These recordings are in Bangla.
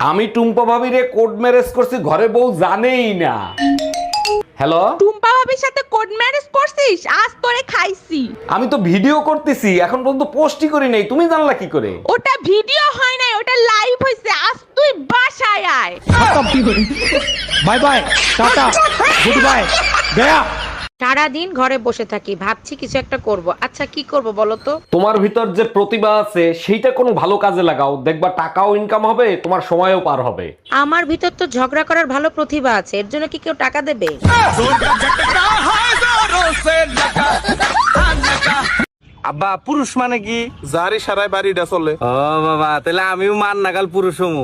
আমি টুম্পা ভাবিরে কোড ম্যারেজ করছি ঘরে বউ জানেই না হ্যালো টুম্পা ভাবির সাথে কোড ম্যারেজ করছিস আজ তোরে খাইছি আমি তো ভিডিও করতেছি এখন পর্যন্ত পোস্টই করি নাই তুমি জানলা কি করে ওটা ভিডিও হয় নাই ওটা লাইভ হয়েছে আজ তুই বাসায় আয় bye bye tata good bye গয়া সারাদিন ঘরে বসে থাকি ভাবছি কিছু একটা করব। আচ্ছা কি করব বলো তো? তোমার ভিতর যে প্রতিভা আছে সেইটা কোনো ভালো কাজে লাগাও। দেখবা টাকাও ইনকাম হবে তোমার সময়ও পার হবে। আমার ভিতর তো ঝগড়া করার ভালো প্রতিভা আছে এর জন্য কি কেউ টাকা দেবে? আব্বা পুরুষ মানে কি? যারি সারাই বাড়িটা চলে। ও বাবা তাহলে আমিও মান নাগাল পুরুষ হমু।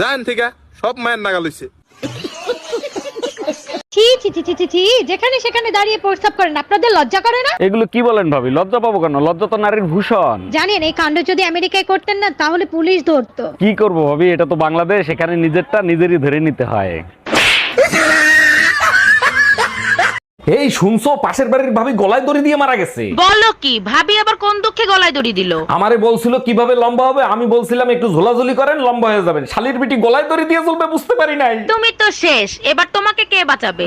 জান ঠিক সব মায়ের নাগাল হইছে। ছি ছি ছি ছি ছি ছি যেখানে সেখানে দাঁড়িয়ে প্রস্তাব করেন আপনাদের লজ্জা করে না? এগুলো কি বলেন ভাবি? লজ্জা পাবো কেন? লজ্জা তো নারীর ভূষণ। জানেন এই কাণ্ড যদি আমেরিকায় করতেন না তাহলে পুলিশ ধরতো। কি করব ভাবি? এটা তো বাংলাদেশ এখানে নিজেরটা নিজেরই ধরে নিতে হয়। এই শুনছো পাশের বাড়ির ভাবি গলায় দড়ি দিয়ে মারা গেছে। বলো কি ভাবি আবার কোন দুঃখে গলায় দড়ি দিল? আমারে বলছিল কীভাবে লম্বা হবে? আমি বলছিলাম একটু ঝোলাঝুলি করেন লম্বা হয়ে যাবেন। শালির বিটি গলায় দড়ি দিয়ে চলবে বুঝতে পারি নাই। তুমি তো শেষ এবার তোমাকে কে বাঁচাবে?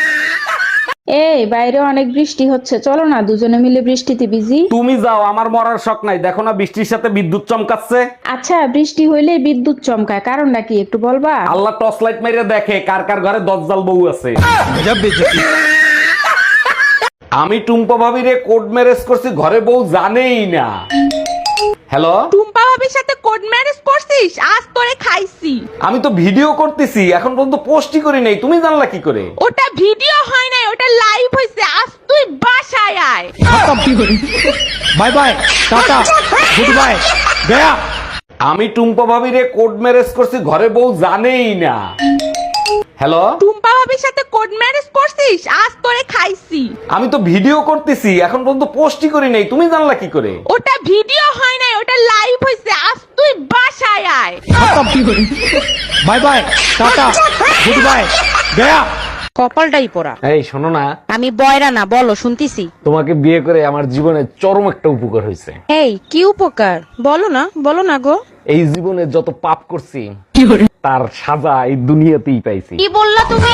এই বাইরে অনেক বৃষ্টি হচ্ছে। চলো না দুজনে মিলে বৃষ্টিতে ভিজি তুমি যাও আমার মরার শখ নাই। দেখো না বৃষ্টির সাথে বিদ্যুৎ চমকাচ্ছে। আচ্ছা বৃষ্টি হইলে বিদ্যুৎ চমকায়। কারণটা কি একটু বলবা? আল্লাহ টর্চ লাইট মেরে দেখে কার কার ঘরে দজ্জাল বউ আছে। আমি টুম্পা ভাবিরে কোড ম্যারেজ করছি ঘরে বউ জানেই না। হ্যালো সাথে কোড ম্যারেজ করছিস? আজ তোরে খাইছি। আমি তো ভিডিও করতেছি এখন পর্যন্ত পোস্টই করি নাই তুমি জানলা কি করে? ওটা ভিডিও হয় নাই ওটা লাইভ হয়েছে আজ তুই বাসায় আয়। Bye bye tata good bye গয়া আমি টুম্পা ভাবিরে কোড ম্যারেজ করছি ঘরে বউ জানেই না। হ্যালো? টুম্পা ভাবির সাথে কোড ম্যারেজ করছিস? আজ তোরে খাইছি। আমি তো ভিডিও করতেছি এখন পর্যন্ত পোস্টই করি নাই তুমি জানলা কি করে? ওটা ভিডিও হয় নাই ওটা লাইভ হয়েছে আজ তুই বাসায় আয়। Bye bye tata goodbye. Gaya কপালটাই পোড়া। এই শোনো না। আমি বয়রা না বলো শুনতিছি? তোমাকে বিয়ে করে আমার জীবনে চরম একটা উপকার হয়েছে। এই কি উপকার? বলো না বলো না গো। এই জীবনে যত পাপ করছি তার সাজা এই দুনিয়াতেই পাইছি। কি বললা তুমি?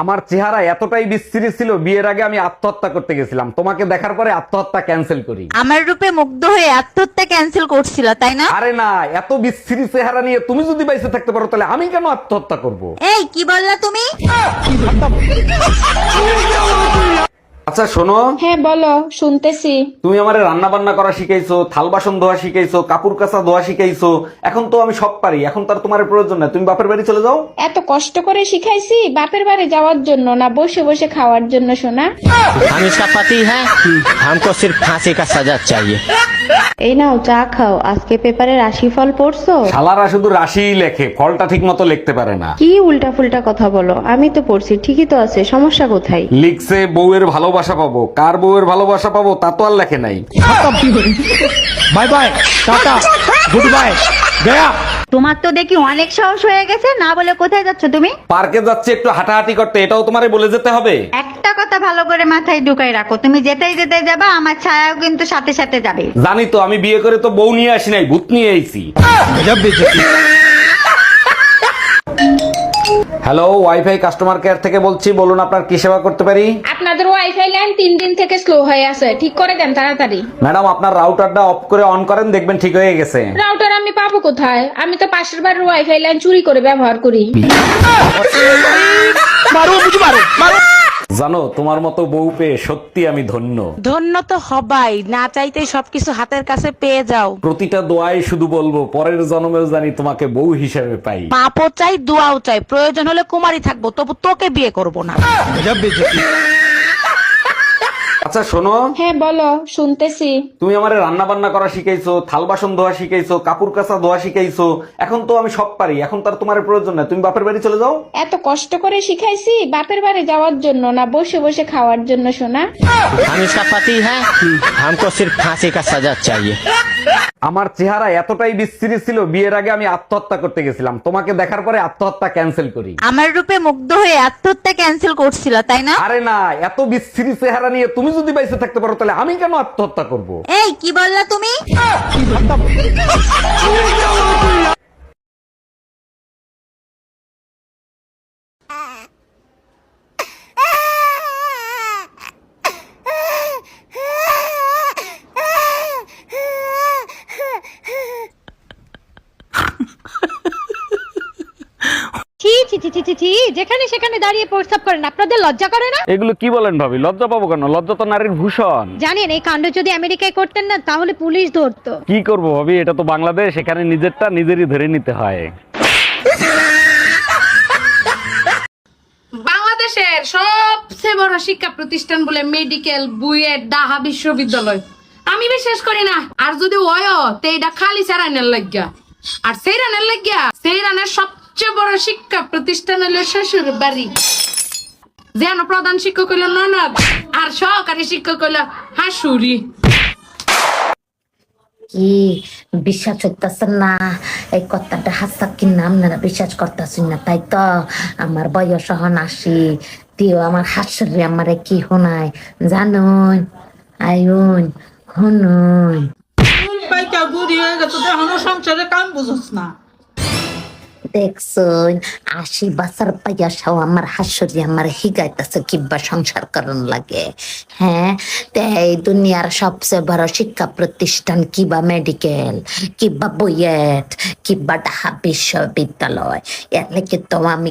আমার চেহারা এতটাই বিশ্রী ছিল বিয়ের আগে আমি আত্মহত্যা করতে গেছিলাম। তোমাকে দেখার পরে আত্মহত্যা ক্যান্সেল করি। আমার রূপে মুগ্ধ হয়ে আত্মহত্যা ক্যান্সেল করছিল তাই না? আরে না এত বিশ্রী চেহারা নিয়ে তুমি যদি বাইসে থাকতে পারো তাহলে আমি কেন আত্মহত্যা করব? এই কি বললা তুমি? আচ্ছা শোনো। হ্যাঁ বলো শুনতেছি। তুমি আমার রান্না বান্না করা শিখাইছো থাল বাসন ধোয়া শিখাইছো কাপড় কাচা ধোয়া শিখাইছো। এখন তো আমি সব পারি এখন তার তোমার প্রয়োজন না তুমি বাপের বাড়ি চলে যাও। এত কষ্ট করে শিখাইছি বাপের বাড়ি যাওয়ার জন্য না বসে বসে খাওয়ার জন্য শোনা আমি চাপাতি হ্যাঁ? আমি তো সিরফ ফাঁসি কা সাজা চাই এই নাও চা খাও। আজকে পেপারে রাশি ফল পড়ছো? শালারা শুধু রাশি লেখে ফলটা ঠিক মতো লিখতে পারে না। কি উল্টা ফুলটা কথা বলো? আমি তো পড়ছি ঠিকই তো আছে সমস্যা কোথায়? লিখছে বউয়ের ভালো ভালোবাসা পাবো? কার বউয়ের ভালোবাসা পাবো? তা তো আর লেখে নাই। Bye bye tata good bye গয়া। তোমার তো দেখি অনেক সাহস হয়ে গেছে না বলে কোথায় যাচ্ছ তুমি? পার্কে যাচ্ছে একটু হাঁটাহাঁটি করতে এটাও তোমারে বলে যেতে হবে। একটা কথা ভালো করে মাথায় ঢুকাই রাখো তুমি যেতেই যেতে যাবা আমার ছায়াও কিন্তু সাথে সাথে যাবে। জানি তো আমি বিয়ে করে তো বউ নিয়ে আসি নাই ভূত নিয়ে আইছি। হ্যালো ওয়াইফাই কাস্টমার কেয়ার থেকে বলছি বলুন আপনার কি সেবা করতে পারি? আপনাদের ওয়াইফাই লাইন তিন দিন থেকে স্লো হয়ে আছে। ঠিক করে দেন তাড়াতাড়ি। ম্যাডাম আপনার রাউটারটা অফ করে অন করেন দেখবেন ঠিক হয়ে গেছে। রাউটার আমি পাবো কোথায়? আমি তো পাশের বাড়ির ওয়াইফাই লাইন চুরি করে ব্যবহার করি। জানো তোমার মতো বউ পেয়ে সত্যি আমি ধন্য। ধন্য তো হবাই না চাইতে সবকিছু হাতের কাছে পেয়ে যাও। প্রতিটা দোয়াই শুধু বলব পরের জন্মেও জানি তোমাকে বউ হিসেবে পাই। পাপও চাই দোয়াও চাই প্রয়োজন হলে কুমারী থাকব তবু তোকে বিয়ে করব না। আচ্ছা শোনো হ্যাঁ বলো শুনতেছি তুমি আমারে রান্না বান্না করা শিখাইছো থাল বাসন ধোয়া শিখাইছো কাপড় কাচা ধোয়া শিখাইছো এখন তো আমি সব পারি এখন তার তোমার প্রয়োজন নাই তুমি বাপের বাড়ি চলে যাও এত কষ্ট করে শিখাইছি বাপের বাড়ি যাওয়ার জন্য না বসে বসে খাওয়ার জন্য শোনা हम इसका पति है हमको सिर्फ फांसी का सजा चाहिए আমার চেহারা এতটাই বিস্তৃতি ছিল বিয়ের আগে আমি আত্মহত্যা করতে গেছিলাম তোমাকে দেখার পরে আত্মহত্যা ক্যান্সেল করি আমার রূপে মুগ্ধ হয়ে আত্মহত্যা ক্যান্সেল করছিল তাই না আরে না এত বিস্তৃতি চেহারা নিয়ে তুমি যদি বাইসে থাকতে পারো তাহলে আমি কেন আত্মহত্যা করব? এই কি বললা তুমি? ছি ছি ছি ছি ছি ছি যেখানে সেখানে দাঁড়িয়ে প্রস্তাব করেন আপনাদের লজ্জা করে না? এগুলো কি বলেন ভাবি? লজ্জা পাবো কেন? লজ্জা তো নারীর ভূষণ। জানেন এই কাণ্ড যদি আমেরিকায় করতেন না তাহলে পুলিশ ধরতো। কি করব ভাবি? এটা তো বাংলাদেশ এখানে নিজেরটা নিজেরই ধরে নিতে হয়। বাংলাদেশের সবচেয়ে বড় শিক্ষা প্রতিষ্ঠান বলে মেডিকেল বুয়েট ডাহা বিশ্ববিদ্যালয়। আমি বিশ্বাস করি না। আর যদি ওয় তো এটা খালি সেরানের লাগিয়া আর সেই রানের লাগিয়া সেই রানের সবচেয়ে বড় শিক্ষা প্রতিষ্ঠান হলো শ্বশুর বাড়ি। যেন প্রধান শিক্ষক হইল ননদ আর সহকারী শিক্ষক হইল হাসুরি। কি বিশ্বাস হইতেছে না? এই কথাটা হাসা কিনা আপনারা বিশ্বাস করতেছেন না তাই তো? আমার বয়স হন আসি দিও আমার হাসরি আমারে কি শোনায়? জানুন আয়ুন শুনুন। দেখছুন আশি বছর বয়সও আমার হাসুরি আমার হিগাইতেছে কিবা সংসার করন লাগে। হ্যাঁ? তে এই দুনিয়ার সবচেয়ে বড় শিক্ষা প্রতিষ্ঠান কিবা মেডিকেল, কিবা বুয়েট, কিবা ঢাকা বিশ্ববিদ্যালয়। এর লেগে তো আমি